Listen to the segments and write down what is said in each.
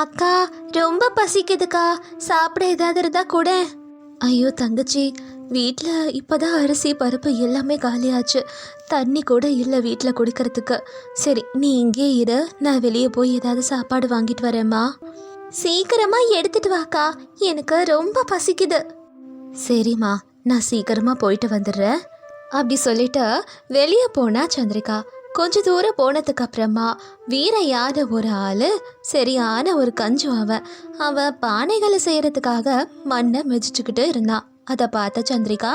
அக்கா ரொம்ப பசிக்குதுக்கா. சாப்பிட ஏதாவது இருந்தா கூட. ஐயோ தங்கச்சி வீட்டில் இப்போதான் அரிசி பருப்பு எல்லாமே காலியாச்சு. தண்ணி கூட இல்லை வீட்டில் குடிக்கிறதுக்கு. சரி நீ இங்கே இரு. நான் வெளியே போய் ஏதாவது சாப்பாடு வாங்கிட்டு வரேம்மா. சீக்கிரமாக எடுத்துட்டு வாக்கா. எனக்கு ரொம்ப பசிக்குது. சரிம்மா நான் சீக்கிரமாக போயிட்டு வந்துடுறேன். அப்படி சொல்லிட்டு வெளியே போனா சந்திரிகா கொஞ்ச தூரம் போனதுக்கு அப்புறமா வீரையான ஒரு ஆள் சரியான ஒரு கஞ்சு அவன் அவன் பானைகளை செய்யறதுக்காக மண்ணை மிதிச்சுக்கிட்டு இருந்தான் அதை பார்த்த சந்திரிகா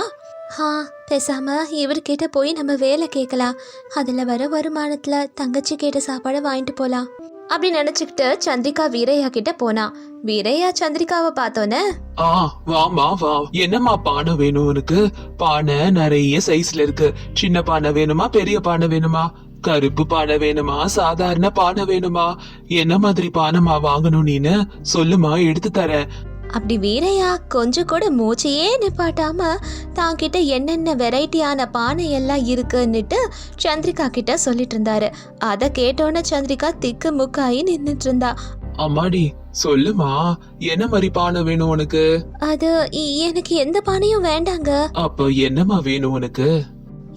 ஆ பேசாம இவர்கிட்ட போய் நம்ம வேலை கேட்கலாம். அதில் வர வருமானத்தில் தங்கச்சி கேட்ட சாப்பாடை வாங்கிட்டு போகலாம் அப்படி நினச்சிக்கிட்டு சந்திரிகா வீரையா கிட்ட போனா. வீரையா சந்திரிகாவை பார்த்தோன்னே ஆ வாமா வா. என்னம்மா பானை வேணும் உனக்கு? பானை நிறைய சைஸ்ல இருக்கு. சின்ன பானை வேணுமா பெரிய பானை வேணுமா? கருப்பு பானை வேணுமா? சாதாரண பானை வேணுமா? என்ன மாதிரி பானைமா வாங்கணும் நீனு? சொல்லுமா எடுத்து தரேன் அப்படி வீரையா கொஞ்சம் கூட மூச்சையே நிப்பாட்டாம தாங்கிட்ட என்னென்ன வெரைட்டியான பானை எல்லாம் இருக்குன்னுட்டு சந்திரிகா கிட்ட சொல்லிட்டு இருந்தாரு. அதை கேட்டோன்னே சந்திரிகா திக்கு முக்காயி நின்னுட்டு இருந்தா. அம்மாடி சொல்லுமா என்ன மாதிரி பானை வேணும் உனக்கு? அது எனக்கு எந்த பானையும் வேண்டாங்க. அப்ப என்னம்மா வேணும் உனக்கு?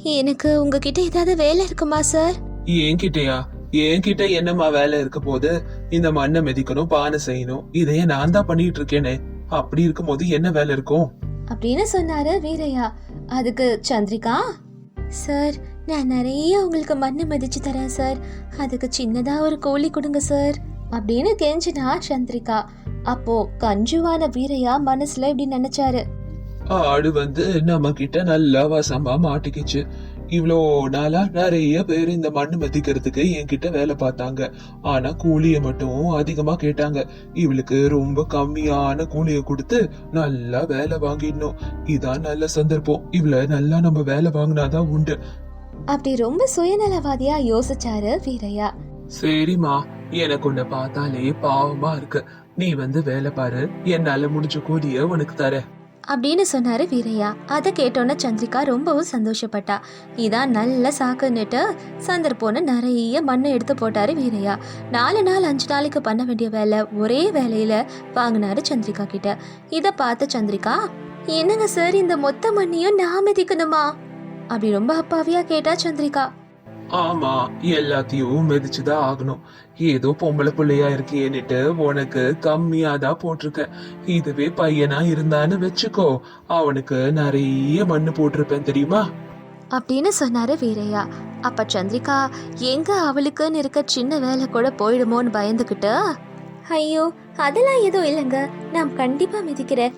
எனக்கு உங்ககிட்ட ஏதாவது வேலை இருக்குமா சார்? என்கிட்டயா? என்கிட்ட என்னம்மா வேலை இருக்க போது? இந்த மண்ணை மிதிக்கணும் பானை செய்யணும். இதையே நான் தான் பண்ணிட்டு இருக்கேனே. அப்படி இருக்கும்போது என்ன வேலை இருக்கும்? அப்படின்னு சொன்னாரு வீரையா. அதுக்கு சந்திரிகா? சார் நான் நிறைய உங்களுக்கு மண்ணு மிதிச்சு தரேன் சார். அதுக்கு சின்னதா ஒரு கோழி கொடுங்க சார். அப்படின்னு கெஞ்சினா சந்திரிகா. அப்போ கஞ்சுவான வீரையா மனசுல இப்படி நினைச்சாரு. ஆடு வந்து நம்ம கிட்ட நல்லா வசமா மாட்டிக்கிச்சு. இவ்வளோ நாளா நிறைய பேர் இந்த மண்ணு மதிக்கிறதுக்கு என்கிட்ட வேலை பார்த்தாங்க. ஆனா கூலிய மட்டும் அதிகமா கேட்டாங்க. இவளுக்கு ரொம்ப கம்மியான கூலிய கொடுத்து நல்லா வேலை வாங்கிடணும். இதான் நல்ல சந்தர்ப்பம். இவள நல்லா நம்ம வேலை வாங்கினாதான் உண்டு. அப்படி ரொம்ப சுயநலவாதியா யோசிச்சாரு வீரையா. சரிம்மா. எனக்கு உன்னை பார்த்தாலே பாவமா இருக்கு. நீ வந்து வேலை பாரு. என்னால முடிஞ்ச கூலிய உனக்கு தரேன். அப்படின்னு சொன்னாரு வீரையா. அதை கேட்டோன்னே சந்திரிகா ரொம்பவும் சந்தோஷப்பட்டா. இதான் நல்ல சாக்குன்னுட்டு சந்தர்ப்போன்னு நிறைய மண்ணை எடுத்து போட்டாரு வீரையா. நாலு நாள் அஞ்சு நாளைக்கு பண்ண வேண்டிய வேலை ஒரே வேலையில வாங்கினாரு சந்திரிகா கிட்ட. இதை பார்த்த சந்திரிகா என்னங்க சார் இந்த மொத்த மண்ணையும் நான் மிதிக்கணுமா? அப்படி ரொம்ப அப்பாவியா கேட்டா சந்திரிகா. ஆமா எல்லாத்தையும் மிதிச்சுதான் ஆகணும். ஏதோ பொம்பளை பிள்ளையா இருக்கேன்னுட்டு உனக்கு கம்மியா தான் போட்டிருக்க இதுவே பையனா இருந்தான்னு வச்சுக்கோ அவனுக்கு நிறைய மண்ணு போட்டிருப்பேன் தெரியுமா? அப்படின்னு சொன்னாரு வீரையா. அப்ப சந்திரிகா எங்க அவளுக்குன்னு இருக்க சின்ன வேலை கூட போயிடுமோன்னு பயந்துக்கிட்டு ஐயோ அதெல்லாம் எதுவும் இல்லைங்க. நான் கண்டிப்பா மிதிக்கிறேன்.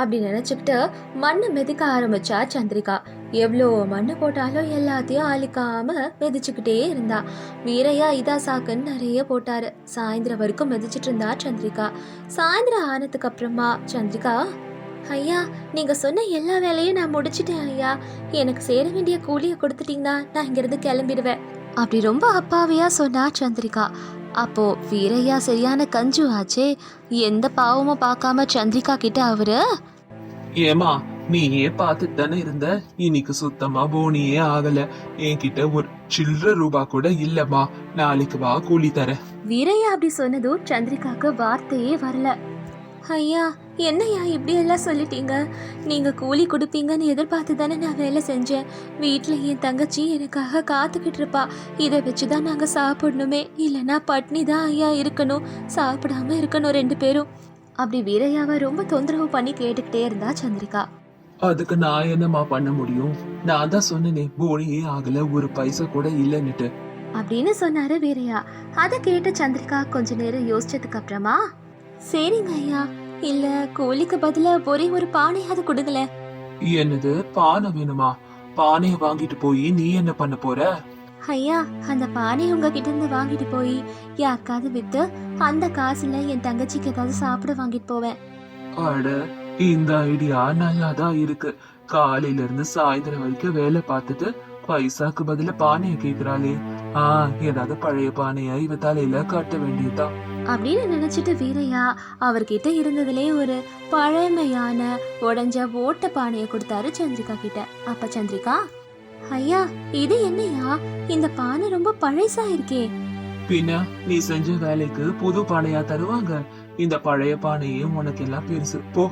அப்படி நினைச்சுக்கிட்டு மண்ணை மிதிக்க ஆரம்பிச்சா சந்திரிகா. எவ்வளோ மண்ணு போட்டாலும் எல்லாத்தையும் அழிக்காம மிதிச்சுக்கிட்டே இருந்தா. வீரையா இதா சாக்குன்னு நிறைய போட்டாரு. சாயந்தரம் வரைக்கும் மிதிச்சிட்டு இருந்தா சந்திரிகா. சாயந்தரம் ஆனதுக்கு அப்புறமா சந்திரிகா ஐயா நீங்க சொன்ன எல்லா வேலையும் நான் முடிச்சிட்டேன் ஐயா. எனக்கு சேர வேண்டிய கூலியை கொடுத்துட்டீங்கன்னா நான் இங்கிருந்து கிளம்பிடுவேன். அப்படி ரொம்ப அப்பாவியா சொன்னா சந்திரிகா. அப்போ வீரையா சரியான கஞ்சு ஆச்சே. எந்த பாவமும் பார்க்காம சந்திரிகா கிட்ட அவரு? ஏமா நீயே பார்த்துட்டு தானே இருந்த? இன்னைக்கு சுத்தமா போனியே ஆகல. என்கிட்ட ஒரு சில்லற ரூபா கூட இல்லம்மா. நாளைக்கு வா கூலி தரேன். வீரையா அப்படி சொன்னதும் சந்திரிகாக்கு வார்த்தையே வரல. ஐயா என்னய்யா இப்படி எல்லாம் சொல்லிட்டீங்க? நீங்க கூலி கொடுப்பீங்கன்னு எதிர்பார்த்து தானே நான் வேலை செஞ்சேன். வீட்டில் என் தங்கச்சி எனக்காக காத்துக்கிட்டு இருப்பா. இதை வச்சு தான் நாங்கள் சாப்பிடணுமே. இல்லைன்னா பட்னி தான் ஐயா இருக்கணும். சாப்பிடாம இருக்கணும் ரெண்டு பேரும். அப்படி வீரையாவை ரொம்ப தொந்தரவு பண்ணி கேட்டுக்கிட்டே இருந்தா சந்திரிகா. அதுக்கு நான் என்னம்மா பண்ண முடியும்? நான் தான் சொன்னேனே போனியே ஆகல ஒரு பைசா கூட இல்லன்னுட்டு. அப்படின்னு சொன்னாரு வீரையா. அதை கேட்ட சந்திரிகா கொஞ்ச நேரம் யோசிச்சதுக்கு அப்புறமா சரிங்க ஐயா. இல்ல கூலிக்கு பதிலா ஒரே ஒரு பானையாவது கொடுங்களேன். என்னது பானை வேணுமா? பானைய வாங்கிட்டு போய் நீ என்ன பண்ண போற? ஐயா அந்த பானை உங்ககிட்ட இருந்து வாங்கிட்டு போய் யாருக்காவது வித்து அந்த காசுல என் தங்கச்சிக்கு ஏதாவது சாப்பிட வாங்கிட்டு போவேன். அட இந்த ஐடியா நல்லாதான் இருக்கு. காலையில இருந்து சாயந்தரம் வரைக்கும் வேலை பார்த்துட்டு பைசாக்கு பதிலா பானைய கேக்குறாளே. ஆ ஏதாவது பழைய பானைய இவ தலையில கட்ட வேண்டியதுதான். அப்படின்னு நினைச்சிட்டு வீரையா அவர்கிட்ட இருந்ததுலே ஒரு பழமையான உடைஞ்ச ஓட்ட பானையை கொடுத்தாரு சந்திரிகா கிட்ட. அப்ப சந்திரிகா ஐயா இது என்னையா? இந்த பானை ரொம்ப பழசா இருக்கே பின்ன நீ செஞ்ச வேலைக்கு புது பானையா தருவாங்க. இந்த பழைய பானையே உனக்கு எல்லாம் பெருசு. போ.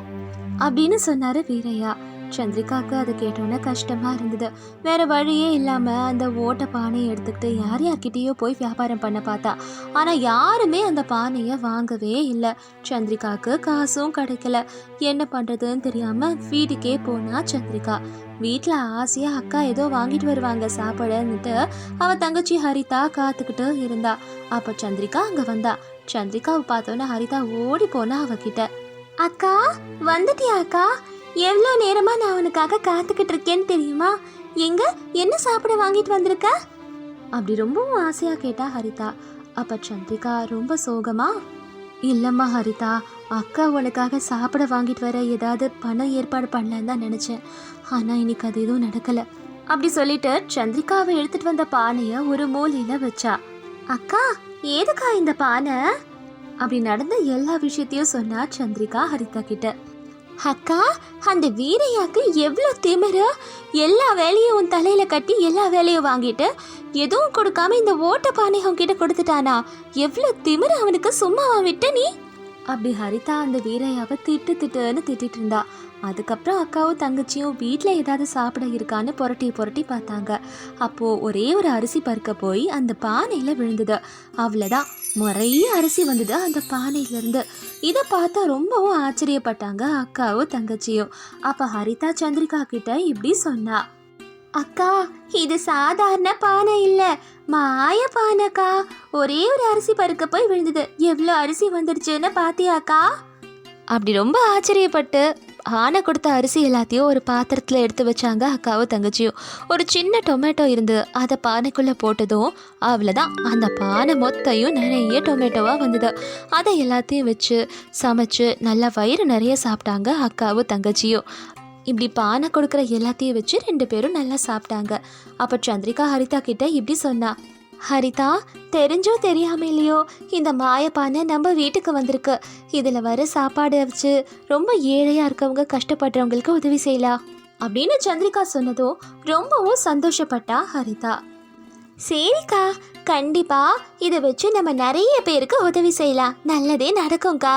அப்படின்னு சொன்னாரு வீரையா. சந்திரிகாவுக்கு அது கேட்டோன்னே கஷ்டமா இருந்தது. வேற வழியே இல்லாம அந்த ஓட்ட பானையை எடுத்துக்கிட்டு யார் யார்கிட்டயோ போய் வியாபாரம் பண்ண பார்த்தா. ஆனா யாருமே அந்த பானையை வாங்கவே இல்லை. சந்திரிகாவுக்கு காசும் கிடைக்கல. என்ன பண்றதுன்னு தெரியாம வீட்டுக்கே போனா சந்திரிகா. வீட்டில் ஆசையா அக்கா ஏதோ வாங்கிட்டு வருவாங்க சாப்பிடன்னுட்டு அவ தங்கச்சி ஹரிதா காத்துக்கிட்டு இருந்தா. அப்ப சந்திரிகா அங்க வந்தா. சந்திரிகாவை பார்த்தோன்னே ஹரிதா ஓடி போனா அவகிட்ட. அக்கா வந்துட்டியா அக்கா? எவ்வளோ நேரமாக நான் அவனுக்காக காத்துக்கிட்டு இருக்கேன்னு தெரியுமா? எங்க? என்ன சாப்பிட வாங்கிட்டு வந்திருக்க? அப்படி ரொம்பவும் ஆசையாக கேட்டா ஹரிதா. அப்போ சந்திரிகா ரொம்ப சோகமா? இல்லைம்மா ஹரிதா அக்கா உனக்காக சாப்பிட வாங்கிட்டு வர ஏதாவது பணம் ஏற்பாடு பண்ணலன்னு தான் நினச்சேன். ஆனால் இன்னைக்கு அது எதுவும் நடக்கல. அப்படி சொல்லிட்டு சந்திரிகாவை எடுத்துட்டு வந்த பானையை ஒரு மூலையில் வச்சா. அக்கா ஏதுக்கா இந்த பானை? அப்படி நடந்த எல்லா விஷயத்தையும் சொன்னா சந்திரிகா ஹரிதா கிட்ட. அக்கா அந்த வீரையாக்கு எவ்வளோ திமிரு? எல்லா வேலையும் உன் தலையில் கட்டி எல்லா வேலையும் வாங்கிட்டு எதுவும் கொடுக்காம இந்த ஓட்ட பானை கிட்ட கொடுத்துட்டானா? எவ்வளோ திமிரு அவனுக்கு சும்மாவா விட்ட நீ? அப்படி ஹரிதா அந்த வீரையாவை திட்டு திட்டுன்னு திட்டிட்டு இருந்தா. அதுக்கப்புறம் அக்காவும் தங்கச்சியும் வீட்டில் ஏதாவது சாப்பிட இருக்கான்னு புரட்டி புரட்டி பார்த்தாங்க. அப்போது ஒரே ஒரு அரிசி பருக்க போய் அந்த பானையில் விழுந்தது. அவ்வளோதான் நிறைய அரிசி வந்தது அந்த பானையிலேருந்து. இதை பார்த்தா ரொம்பவும் ஆச்சரியப்பட்டாங்க அக்காவும் தங்கச்சியும். அப்போ ஹரிதா சந்திரிகா கிட்ட இப்படி சொன்னா அக்கா இது சாதாரண பானை இல்லை. மாய பானைக்கா ஒரே ஒரு அரிசி பருக்க போய் விழுந்தது. எவ்வளோ அரிசி வந்துடுச்சுன்னு பார்த்தியாக்கா அப்படி ரொம்ப ஆச்சரியப்பட்டு ஆனை கொடுத்த அரிசி எல்லாத்தையும் ஒரு பாத்திரத்தில் எடுத்து வச்சாங்க அக்காவும் தங்கச்சியும். ஒரு சின்ன டொமேட்டோ இருந்து அதை பானைக்குள்ளே போட்டதும் அவ்வளோதான் அந்த பானை மொத்தையும் நிறைய டொமேட்டோவாக வந்தது. அதை எல்லாத்தையும் வச்சு சமைச்சு நல்லா வயிறு நிறைய சாப்பிட்டாங்க அக்காவும் தங்கச்சியும். இப்படி பானை கொடுக்குற எல்லாத்தையும் வச்சு ரெண்டு பேரும் நல்லா சாப்பிட்டாங்க. அப்போ சந்திரிகா ஹரிதா கிட்ட இப்படி சொன்னா ஹரிதா தெரிஞ்சோ தெரியாம இல்லையோ இந்த மாயப்பானை நம்ம வீட்டுக்கு வந்திருக்கு. இதில் வர சாப்பாடு வச்சு ரொம்ப ஏழையாக இருக்கவங்க கஷ்டப்படுறவங்களுக்கு உதவி செய்யலாம் அப்படின்னு சந்திரிகா சொன்னதும் ரொம்பவும் சந்தோஷப்பட்டா ஹரிதா. சரிக்கா கண்டிப்பா இதை வச்சு நம்ம நிறைய பேருக்கு உதவி செய்யலாம். நல்லதே நடக்கும்க்கா.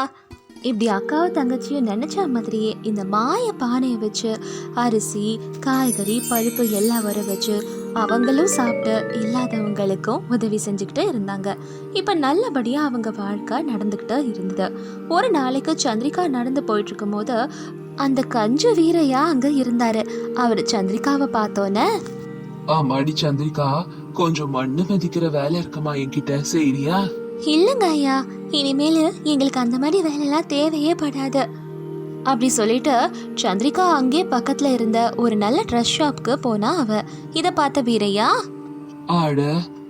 இப்படி அக்காவும் தங்கச்சியும் நினச்ச மாதிரியே இந்த மாய பானையை வச்சு அரிசி காய்கறி பருப்பு எல்லாம் வர வச்சு அவங்களும் சாப்பிட்டு இல்லாதவங்களுக்கும் உதவி செஞ்சுக்கிட்டு இருந்தாங்க. இப்போ நல்லபடியாக அவங்க வாழ்க்கை நடந்துக்கிட்டு இருந்தது. ஒரு நாளைக்கு சந்திரிகா நடந்து போயிட்டு இருக்கும்போது அந்த கஞ்சு வீரையா அங்கே இருந்தாரு. அவர் சந்திரிகாவை பார்த்தோன்னே ஆமாடி சந்திரிகா கொஞ்சம் மண்ணு மதிக்கிற வேலை இருக்குமா என்கிட்ட? சரியா? இல்லைங்க ஐயா இனிமேல் எங்களுக்கு அந்த மாதிரி வேலைலாம் தேவையே படாது. அப்படி சொல்லிட்டு சந்திரிகா அங்கே பக்கத்துல இருந்த ஒரு நல்ல ட்ரெஸ் ஷாப்க்கு போனா அவ. இத பார்த்த வீரையா? ஆட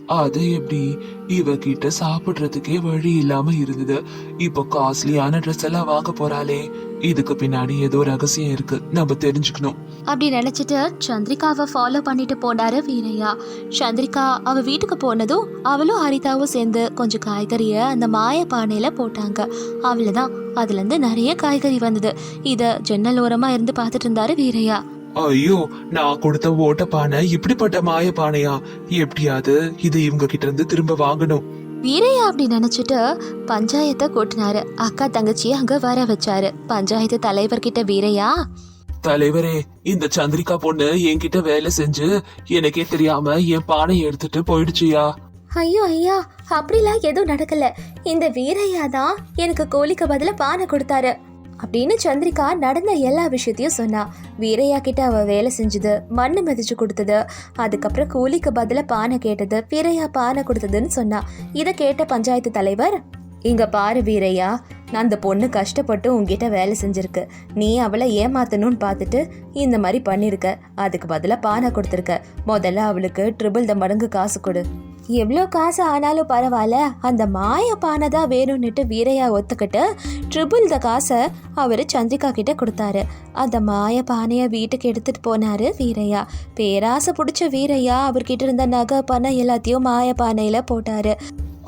அது எப்படி? இவகிட்ட சாப்பிடுறதுக்கே வழி இல்லாம இருந்தது. இப்போ காஸ்ட்லியான ட்ரெஸ் எல்லாம் வாங்க போறாளே. இதுக்கு பின்னாடி ஏதோ ரகசியம் இருக்கு. நம்ம தெரிஞ்சுக்கணும். அப்படி நினைச்சிட்டு சந்திரிகாவை ஃபாலோ பண்ணிட்டு போனாரு வீரையா சந்திரிகா அவ வீட்டுக்கு போனதும் அவளும் ஹரிதாவும் சேர்ந்து கொஞ்சம் காய்கறிய அந்த மாய பானையில போட்டாங்க. அவ்வளவுதான். அதுல இருந்து நிறைய காய்கறி வந்தது. இத ஜன்னல் ஓரமா இருந்து பார்த்துட்டு இருந்தாரு வீரையா ஐயோ நான் கொடுத்த ஓட்ட பானை இப்படிப்பட்ட மாய பானையா? எப்படியாவது இது இவங்க கிட்ட இருந்து திரும்ப வாங்கணும். வீரையா அப்படி நினைச்சிட்டு பஞ்சாயத்தை கூட்டினாரு. அக்கா தங்கச்சியை அங்க வர வச்சாரு. பஞ்சாயத்து தலைவர்கிட்ட வீரையா. தலைவரே இந்த சந்திரிகா பொண்ணு என்கிட்ட வேலை செஞ்சு எனக்கே தெரியாம என் பானையை எடுத்துட்டு போயிடுச்சியா? ஐயோ ஐயா அப்படிலாம் எதுவும் நடக்கல. இந்த வீரையா தான் எனக்கு கோழிக்கு பதிலா பானை கொடுத்தாரு. அப்படின்னு சந்திரிகா நடந்த எல்லா விஷயத்தையும் சொன்னா. வீரையா கிட்ட அவ வேலை செஞ்சது மண்ணு மிதிச்சு கொடுத்தது. அதுக்கப்புறம் கூலிக்கு பதில பானை கேட்டது வீரையா பானை கொடுத்ததுன்னு சொன்னா. இதை கேட்ட பஞ்சாயத்து தலைவர் இங்க பாரு வீரையா நான் அந்த பொண்ணு கஷ்டப்பட்டு உங்ககிட்ட வேலை செஞ்சிருக்கு. நீ அவளை ஏமாத்தணும்னு பார்த்துட்டு இந்த மாதிரி பண்ணிருக்க. அதுக்கு பதிலாக பானை கொடுத்துருக்க. முதல்ல அவளுக்கு ட்ரிபிள் த மடங்கு காசு கொடு. எவ்வளோ காசு ஆனாலும் பரவாயில்ல அந்த மாய பானை தான் வேணும்னுட்டு வீரையா ஒத்துக்கிட்டு ட்ரிபிள் த காசை அவர் சந்திரிகா கிட்ட கொடுத்தாரு. அந்த மாய பானையை வீட்டுக்கு எடுத்துட்டு போனாரு வீரையா. பேராசை பிடிச்ச வீரையா அவர்கிட்ட இருந்த நகை பணம் எல்லாத்தையும் மாய பானையில போட்டாரு.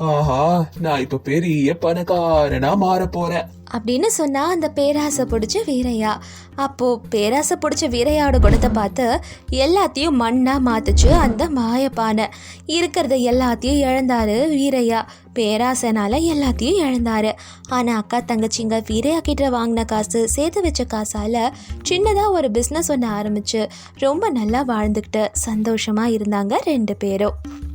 ஆஹா நான் இப்ப பெரிய பணக்காரனா மாற போறேன் அப்படின்னு சொன்னா அந்த பேராசை பிடிச்ச வீரையா. அப்போ பேராசை பிடிச்ச வீரையாவோட குணத்தை பார்த்து எல்லாத்தையும் மண்ணா மாத்துச்சு அந்த மாயப்பானை. இருக்கிறத எல்லாத்தையும் இழந்தாரு வீரையா. பேராசைனால எல்லாத்தையும் இழந்தாரு. ஆனா அக்கா தங்கச்சிங்க வீரையா கிட்ட வாங்கின காசு சேர்த்து வச்ச காசால சின்னதா ஒரு பிஸ்னஸ் ஒன்று ஆரம்பிச்சு ரொம்ப நல்லா வாழ்ந்துக்கிட்டு சந்தோஷமா இருந்தாங்க ரெண்டு பேரும்.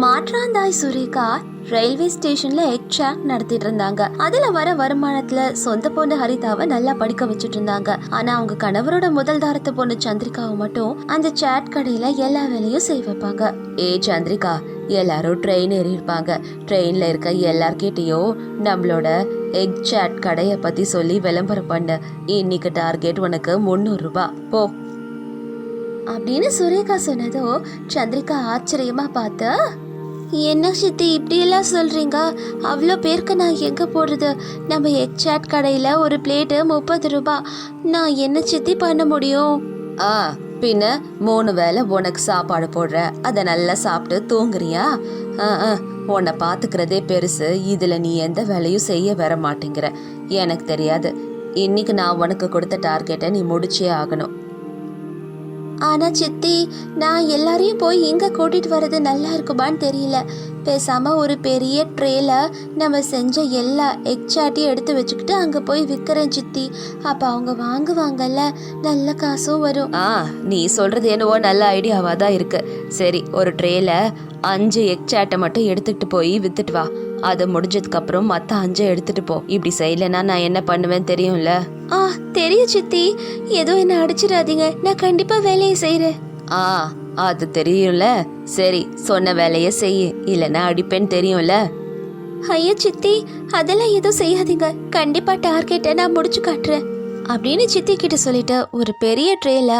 மாற்றாந்தாய் சுரேகா ரயில்வே ஸ்டேஷன்ல எக்ஸாக் நடத்திட்டு இருந்தாங்க. அதுல வர வருமானத்துல சொந்த பொண்ணு ஹரிதாவை நல்லா படிக்க வச்சுட்டு இருந்தாங்க. ஆனா அவங்க கணவரோட முதல் தாரத்து பொண்ணு சந்திரிகாவை மட்டும் அந்த சாட் கடையில எல்லா வேலையும் செய்ய வைப்பாங்க. ஏ சந்திரிகா எல்லாரும் ட்ரெயின் ஏறி இருப்பாங்க. ட்ரெயின்ல இருக்க எல்லார்கிட்டயும் நம்மளோட எக் சாட் கடையை பத்தி சொல்லி விளம்பரம் பண்ண. இன்னைக்கு டார்கெட் உனக்கு முந்நூறு ரூபாய் போ. அப்படின்னு சுரேகா சொன்னதோ சந்திரிகா ஆச்சரியமா பார்த்து என்ன சித்தி இப்படியெல்லாம் சொல்கிறீங்க அவ்வளோ பேருக்கு நான் எங்கே போடுறது நம்ம எக்ஸாட் கடையில் ஒரு பிளேட்டு முப்பது ரூபா. நான் என்ன சித்தி பண்ண முடியும்? ஆ பின்ன மூணு வேளை உனக்கு சாப்பாடு போடுற. அதை நல்லா சாப்பிட்டு தூங்குறியா? ஆ ஆ உன்னை பார்த்துக்கிறதே பெருசு. இதில் நீ எந்த வேலையும் செய்ய வர மாட்டேங்கிற. எனக்கு தெரியாது. இன்னைக்கு நான் உனக்கு கொடுத்த டார்கெட்டை நீ முடிச்சே ஆகணும். ஆனா சித்தி நான் எல்லாரையும் போய் எங்க கூட்டிட்டு வர்றது நல்லா இருக்குமான்னு தெரியல. பேசாம ஒரு பெரிய ட்ரேல நம்ம செஞ்ச எல்லா எக்ஸாட்டையும் எடுத்து வச்சுக்கிட்டு அங்க போய் விற்கிறேன் சித்தி. அப்ப அவங்க வாங்குவாங்கல்ல நல்ல காசும் வரும். ஆ நீ சொல்றது என்னவோ நல்ல ஐடியாவா தான் இருக்கு. சரி ஒரு ட்ரேல அஞ்சு எக்ஸாட்டை மட்டும் எடுத்துக்கிட்டு போய் வித்துட்டு வா. அது முடிஞ்சதுக்கு அப்புறம் மத்த அஞ்சை எடுத்துட்டு போ. இப்படி செய்யலைன்னா நான் என்ன பண்ணுவேன் தெரியும்ல? ஆ தெரியும் சித்தி. ஏதோ என்ன அடிச்சிடாதீங்க. நான் கண்டிப்பா வேலையை செய்யறேன் ஆ அது தெரியும்ல. சரி சொன்ன வேலையை செய்ய. இல்லைன்னா அடிப்பேன்னு தெரியும்ல? ஐயோ சித்தி அதெல்லாம் எதுவும் செய்யாதீங்க. கண்டிப்பா டார்கெட்டை நான் முடிச்சு காட்டுறேன். அப்படின்னு சித்தி கிட்ட சொல்லிட்டு ஒரு பெரிய ட்ரேல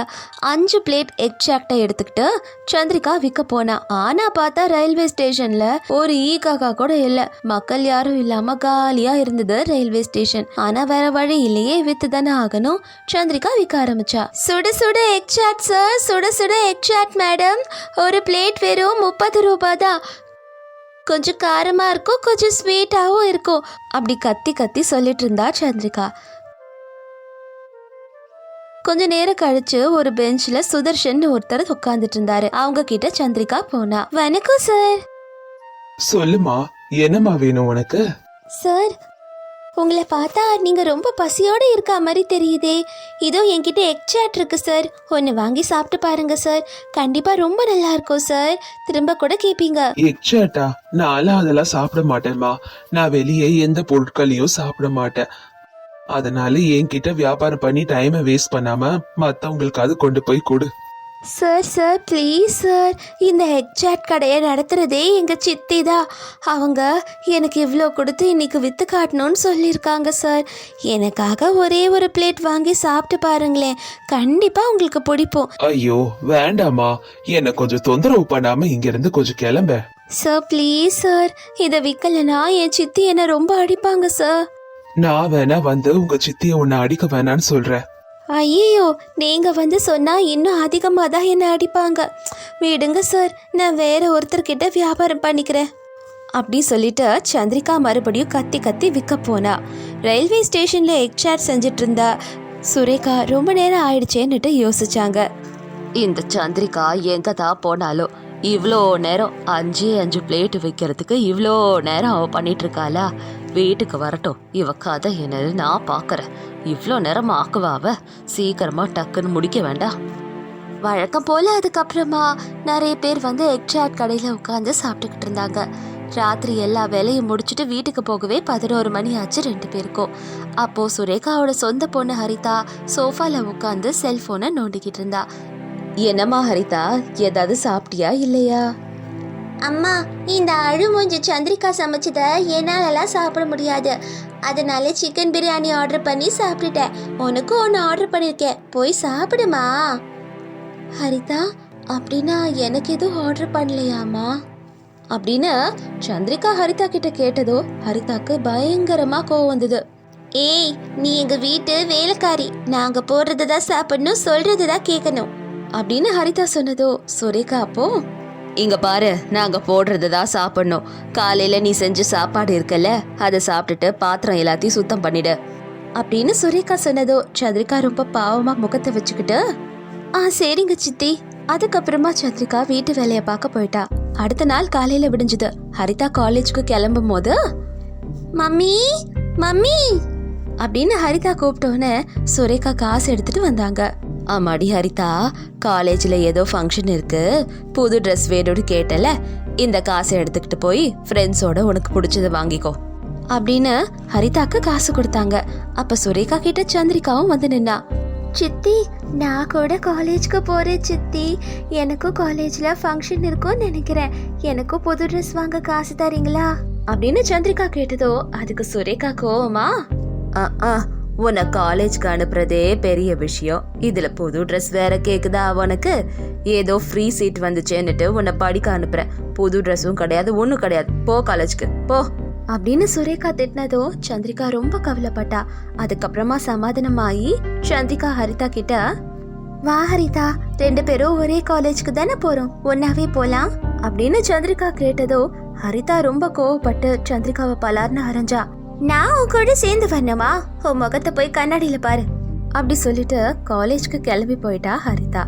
அஞ்சு பிளேட் எக்ஸாக்டா எடுத்துக்கிட்டு சந்திரிகா விற்க போனா. ஆனா பார்த்தா ரயில்வே ஸ்டேஷன்ல ஒரு e ஈ காக்கா கூட இல்ல. மக்கள் யாரும் இல்லாம காலியா இருந்தது ரயில்வே ஸ்டேஷன் ஆனா வேற வழி இல்லையே வித்து தானே ஆகணும். சந்திரிகா விற்க ஆரம்பிச்சா. சுட சுட எக்ஸாக்ட் சார் சுட சுட எக்ஸாக்ட் மேடம் ஒரு பிளேட் வெறும் முப்பது ரூபாய் தான். கொஞ்சம் காரமா இருக்கும் கொஞ்சம் ஸ்வீட்டாகவும் இருக்கும். அப்படி கத்தி கத்தி சொல்லிட்டு இருந்தா சந்திரிகா. கொஞ்ச நேரம் கழிச்சு ஒரு பெஞ்ச்ல சுதர்ஷன் ஒருத்தர் உட்கார்ந்துட்டு இருந்தாரு அவங்க கிட்ட சந்திரிகா போனா வணக்கம் சார். சொல்லுமா என்னம்மா வேணும் உனக்கு? சார் உங்களை பார்த்தா நீங்க ரொம்ப பசியோட இருக்க மாதிரி தெரியுதே. இதோ என்கிட்ட எக்ஸாட் இருக்கு சார். ஒன்று வாங்கி சாப்பிட்டு பாருங்க சார். கண்டிப்பா ரொம்ப நல்லா இருக்கும் சார். திரும்ப கூட கேட்பீங்க எக்ஸாட்டா நான்லாம் அதெல்லாம் சாப்பிட மாட்டேன்மா. நான் வெளியே எந்த பொருட்களையும் சாப்பிட மாட்டேன். அதனால என்கிட்ட வியாபாரம் பண்ணி டைமை வேஸ்ட் பண்ணாம மத்தவங்களுக்கு அது கொண்டு போய் கொடு. சார் சார் ப்ளீஸ் சார் இந்த எக்ஸாட் கடையை நடத்துகிறதே எங்கள் சித்தி தான். அவங்க எனக்கு இவ்வளோ கொடுத்து இன்னைக்கு விற்று காட்டணும்னு சொல்லியிருக்காங்க சார் எனக்காக ஒரே ஒரு பிளேட் வாங்கி சாப்பிட்டு பாருங்களேன். கண்டிப்பாக உங்களுக்கு பிடிப்போம். ஐயோ வேண்டாமா என்ன கொஞ்சம் தொந்தரவு பண்ணாம இங்க இருந்து கொஞ்சம் கிளம்ப. சார் ப்ளீஸ் சார் இதை விற்கலைன்னா என் சித்தி என்னை ரொம்ப அடிப்பாங்க சார் நான் வேணா வந்து உங்க சித்திய உன்னை அடிக்க வேணான்னு சொல்றேன். ஐயோ நீங்கள் வந்து சொன்னால் இன்னும் அதிகமாக தான் என்னை அடிப்பாங்க. விடுங்க சார் நான் வேற ஒருத்தர்கிட்ட வியாபாரம் பண்ணிக்கிறேன். அப்படி சொல்லிட்டு சந்திரிகா மறுபடியும் கத்தி கத்தி விற்க போனா. ரயில்வே ஸ்டேஷன்ல எக்ஸாட் செஞ்சுட்டு இருந்தா சுரேகா ரொம்ப நேரம் ஆயிடுச்சேன்னுட்டு யோசிச்சாங்க. இந்த சந்திரிகா எங்க தான் போனாலும் இவ்வளோ நேரம் அஞ்சு அஞ்சு பிளேட் வைக்கிறதுக்கு இவ்வளோ நேரம் அவ பண்ணிட்டு இருக்காளா வீட்டுக்கு வரட்டும். இவ கதை என்னது நான் பார்க்குறேன். இவ்வளோ நேரம் ஆக்குவாவ? சீக்கிரமா டக்குன்னு முடிக்க வேண்டாம் வழக்கம் போல அதுக்கப்புறமா நிறைய பேர் வந்து எக்ஸாட் கடையில் உட்காந்து சாப்பிட்டுக்கிட்டு இருந்தாங்க. ராத்திரி எல்லா வேலையும் முடிச்சுட்டு வீட்டுக்கு போகவே பதினோரு மணி ஆச்சு ரெண்டு பேருக்கும். அப்போ சுரேகாவோட சொந்த பொண்ணு ஹரிதா சோஃபால உட்காந்து செல்போனை நோண்டிக்கிட்டு இருந்தா. என்னம்மா ஹரிதா? ஏதாவது சாப்பிட்டியா இல்லையா? அம்மா இந்த அழுமூஞ்சி சந்திரிகா சமைச்சத என்னாலலாம் சாப்பிட முடியாது. அதனால சிக்கன் பிரியாணி ஆர்டர் பண்ணி சாப்பிட்டுட்டேன். உனக்கும் ஒன்று ஆர்டர் பண்ணியிருக்கேன் போய் சாப்பிடுமா? ஹரிதா அப்படின்னா எனக்கு எதுவும் ஆர்டர் பண்ணலையாமா அப்படின்னு சந்திரிகா ஹரிதா கிட்ட கேட்டதோ ஹரிதாக்கு பயங்கரமா கோவம் வந்தது. ஏய் நீ எங்க வீட்டு வேலைக்காரி. நாங்க போடுறது தான் சாப்பிடணும் சொல்றதுதான் கேட்கணும். அப்படின்னு ஹரிதா சொன்னதோ சுரேகா அப்போ இங்க பாரு நாங்க போடுறது தான் சாப்பிடணும். காலையில நீ செஞ்ச சாப்பாடு இருக்கல்ல அதை சாப்பிட்டுட்டு பாத்திரம் எல்லாத்தையும் சுத்தம் பண்ணிடு. அப்படின்னு சுரேகா சொன்னதோ சந்திரிகா ரொம்ப பாவமா முகத்தை வச்சுக்கிட்டு ஆ சரிங்க சித்தி. அதுக்கப்புறமா சந்திரிகா வீட்டு வேலையை பார்க்க போயிட்டா. அடுத்த நாள் காலையில விடிஞ்சது. ஹரிதா காலேஜுக்கு கிளம்பும் போது மம்மி மம்மி அப்படின்னு ஹரிதா கூப்பிட்டோன்னே சுரேகா காசு எடுத்துட்டு வந்தாங்க. ஆமாடி ஹரிதா காலேஜில் ஏதோ ஃபங்க்ஷன் இருக்கு. புது ட்ரெஸ் வேணும்னு கேட்டல. இந்த காசை எடுத்துக்கிட்டு போய் ஃப்ரெண்ட்ஸோட உனக்கு பிடிச்சத வாங்கிக்கோ. அப்படின்னு ஹரிதாக்கு காசு கொடுத்தாங்க. அப்ப சுரேகா கிட்ட சந்திரிகாவும் வந்து நின்னா. சித்தி நான் கூட காலேஜ்க்கு போறேன் சித்தி. எனக்கும் காலேஜ்ல ஃபங்க்ஷன் இருக்கும்னு நினைக்கிறேன். எனக்கும் புது ட்ரெஸ் வாங்க காசு தரீங்களா? அப்படின்னு சந்திரிகா கேட்டதோ அதுக்கு சுரேகா கோவமா "அ, அ, உன்னை காலேஜ்க்கு அனுப்புறதே பெரிய விஷயம். இதுல புது ட்ரெஸ் வேற கேக்குதா உனக்கு? ஏதோ ஃப்ரீ சீட் வந்துச்சேன்னுட்டு உன்னை படிக்க அனுப்புறேன். புது ட்ரெஸ்ஸும் கிடையாது ஒன்றும் கிடையாது. போ காலேஜ்க்கு போ. அப்படின்னு சுரேகா திட்டினதோ சந்திரிகா ரொம்ப கவலைப்பட்டா. அதுக்கப்புறமா சமாதானமாயி சந்திரிகா ஹரிதா கிட்ட வா ஹரிதா ரெண்டு பேரும் ஒரே காலேஜ்க்கு தானே போறோம். ஒன்னாவே போலாம். அப்படின்னு சந்திரிகா கேட்டதோ ஹரிதா ரொம்ப கோவப்பட்டு சந்திரிகாவை பலார்னு அரைஞ்சா. நான் உன் கூட சேர்ந்து வரணுமா? உன் முகத்தை போய் கண்ணாடியில பாரு. அப்படி சொல்லிட்டு காலேஜ்க்கு கிளம்பி போயிட்டா ஹரிதா.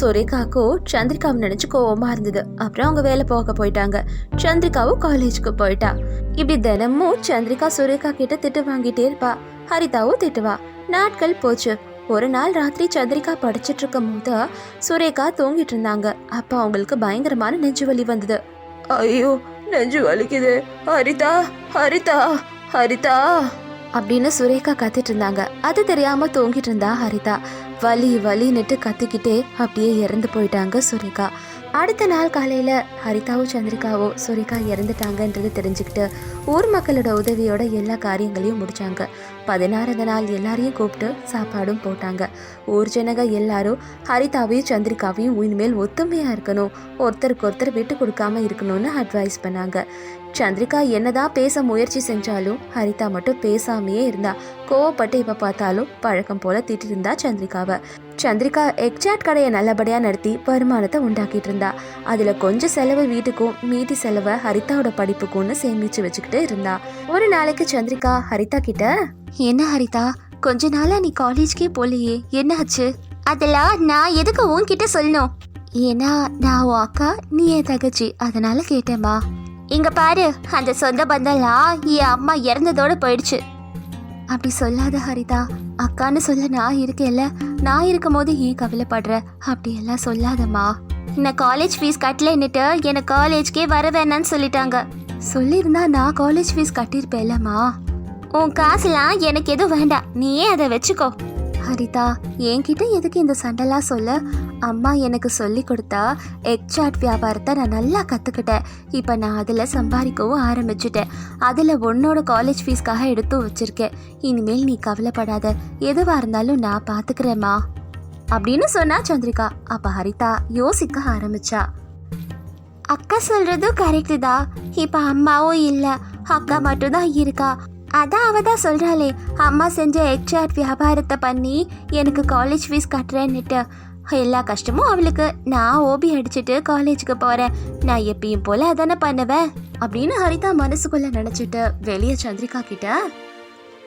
சுரேகாக்கும் சந்திரிகாவும் நினைச்சு கோவமா இருந்தது. அப்புறம் அவங்க வேலை போக போயிட்டாங்க. சந்திரிகாவும் காலேஜ்க்கு போயிட்டா. இப்படி தினமும் சந்திரிகா சுரேகா கிட்ட திட்டு வாங்கிட்டே இருப்பா. ஹரிதாவும் திட்டுவா. நாட்கள் போச்சு. ஒரு நாள் ராத்திரி சந்திரிகா படிச்சிட்டு இருக்கும் போது சுரேகா தூங்கிட்டு இருந்தாங்க. அப்ப அவங்களுக்கு பயங்கரமான நெஞ்சு வலி வந்தது. ஐயோ நெஞ்சு வலிக்குது. ஹரிதா ஹரிதா. ஹரிதா. அப்படின்னு சுரேகா கத்திட்டு இருந்தாங்க. அது தெரியாம தூங்கிட்டு இருந்தா ஹரிதா. வலி வலின்னுட்டு கத்திக்கிட்டே அப்படியே இறந்து போயிட்டாங்க சுரேகா. அடுத்த நாள் காலையில ஹரிதாவும் சந்திரிகாவோ சுரேகா இறந்துட்டாங்கன்றது தெரிஞ்சுக்கிட்டு ஊர் மக்களோட உதவியோட எல்லா காரியங்களையும் முடிச்சாங்க. பதினாறாவது நாள் எல்லாரையும் கூப்பிட்டு சாப்பாடும் போட்டாங்க. ஊர் ஜனங்க எல்லாரும் ஹரிதாவையும் சந்திரிகாவையும் இனிமேல் ஒத்துமையா இருக்கணும். ஒருத்தருக்கு ஒருத்தர் விட்டு கொடுக்காம இருக்கணும்னு அட்வைஸ் பண்ணாங்க. சந்திரிகா என்னதான் பேச முயற்சி செஞ்சாலும் ஹரிதா மட்டும் பேசாமையே இருந்தா கோவப்பட்டு இப்ப பார்த்தாலும் பழக்கம் போல திட்டிருந்தா சந்திரிகாவை. சந்திரிகா எக்ஸாட் கடையை நல்லபடியா நடத்தி வருமானத்தை உண்டாக்கிட்டு இருந்தா. அதுல கொஞ்சம் செலவு வீட்டுக்கும் மீதி செலவை ஹரிதாவோட படிப்புக்கும்னு சேமிச்சு வச்சுக்கிட்டு இருந்தா. ஒரு நாளைக்கு சந்திரிகா ஹரிதா கிட்ட என்ன ஹரிதா கொஞ்ச நாளா நீ காலேஜ்க்கே போலையே என்ன ஆச்சு அதெல்லாம் நான் எதுக்கு உன்கிட்ட சொல்லணும்? ஏன்னா நான் உன் அக்கா நீ என் தகச்சி அதனால கேட்டேம்மா. இங்க பாரு அந்த சொந்த பந்தம்லாம் என் அம்மா இறந்ததோட போயிடுச்சு. அப்படி சொல்லாத ஹரிதா அக்கான்னு சொல்ல நான் இருக்கேல்ல நான் இருக்கும் போது ஏன் கவலைப்படுற. அப்படி எல்லாம் சொல்லாதம்மா. நான் காலேஜ் ஃபீஸ் கட்டலன்னுட்டு எனக்கு காலேஜ்க்கே வர வேணாம்னு சொல்லிட்டாங்க. சொல்லியிருந்தா நான் காலேஜ் ஃபீஸ் கட்டியிருப்பேன்லம்மா. உன் காசுலாம் எனக்கு எதுவும் வேண்டாம். நீயே அதை வச்சுக்கோ. ஹரிதா என்கிட்ட எதுக்கு இந்த சண்டைலாம் சொல்ல? அம்மா எனக்கு சொல்லி கொடுத்தா எக் சாட் வியாபாரத்தை நான் நல்லா கற்றுக்கிட்டேன் இப்போ நான் அதில் சம்பாதிக்கவும் ஆரம்பிச்சிட்டேன். அதில் உன்னோட காலேஜ் ஃபீஸ்க்காக எடுத்து வச்சுருக்கேன். இனிமேல் நீ கவலைப்படாத. எதுவாக இருந்தாலும் நான் பார்த்துக்கிறேம்மா அப்படின்னு சொன்னா சந்திரிகா. அப்போ ஹரிதா யோசிக்க ஆரம்பிச்சா. அக்கா சொல்றதும் கரெக்டு தான். இப்போ அம்மாவும் இல்லை. அக்கா மட்டும்தான் இருக்கா. அதான் அவ தான் சொல்கிறாளே அம்மா செஞ்ச எக்ஸ்ட்ரா வியாபாரத்தை பண்ணி எனக்கு காலேஜ் ஃபீஸ் கட்டுறேன்னுட்டு. எல்லா கஷ்டமும் அவளுக்கு. நான் ஓபி அடிச்சுட்டு காலேஜுக்கு போறேன். நான் எப்பயும் போல அதானே பண்ணுவேன்? அப்படின்னு ஹரிதா மனசுக்குள்ள நினைச்சிட்டு வெளியே சந்திரிகா கிட்ட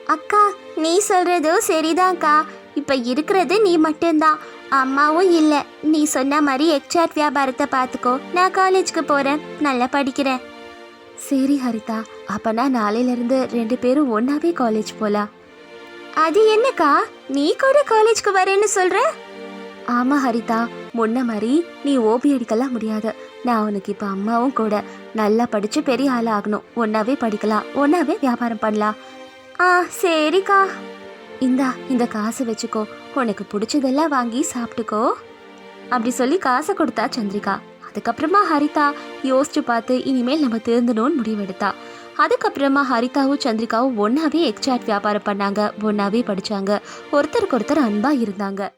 அக்கா நீ சொல்கிறதும் சரிதான்க்கா. இப்ப இருக்கிறது நீ மட்டும்தான். அம்மாவும் இல்லை. நீ சொன்ன மாதிரி எக்ஸாட் வியாபாரத்தை பார்த்துக்கோ நான் காலேஜுக்கு போறேன். நல்லா படிக்கிறேன். சரி ஹரிதா. அப்பனா நாளையில இருந்து ரெண்டு பேரும் ஒன்னாவே காலேஜ் போலாம். அது என்னக்கா? நீ கூட காலேஜ்க்கு வரேன்னு சொல்ற? ஆமா ஹரிதா முன்ன மாதிரி நீ ஓபி அடிக்கலாம் முடியாது. நான் உனக்கு இப்ப அம்மாவும் கூட நல்லா படிச்சு பெரிய ஆள் ஆகணும். ஒன்னாவே படிக்கலாம் ஒன்னாவே வியாபாரம் பண்ணலாம். ஆ சரிக்கா. இந்தா இந்த காசு வச்சுக்கோ. உனக்கு பிடிச்சதெல்லாம் வாங்கி சாப்பிட்டுக்கோ. அப்படி சொல்லி காசை கொடுத்தா சந்திரிகா. அதுக்கப்புறமா ஹரிதா யோசிச்சு பார்த்து இனிமேல் நம்ம திருந்தணும்னு முடிவெடுத்தா. அதுக்கப்புறமா ஹரிதாவும் சந்திரிகாவும் ஒன்னாவே எக்ஸாட் வியாபாரம் பண்ணாங்க ஒன்னாவே படிச்சாங்க. ஒருத்தருக்கு ஒருத்தர் அன்பா இருந்தாங்க.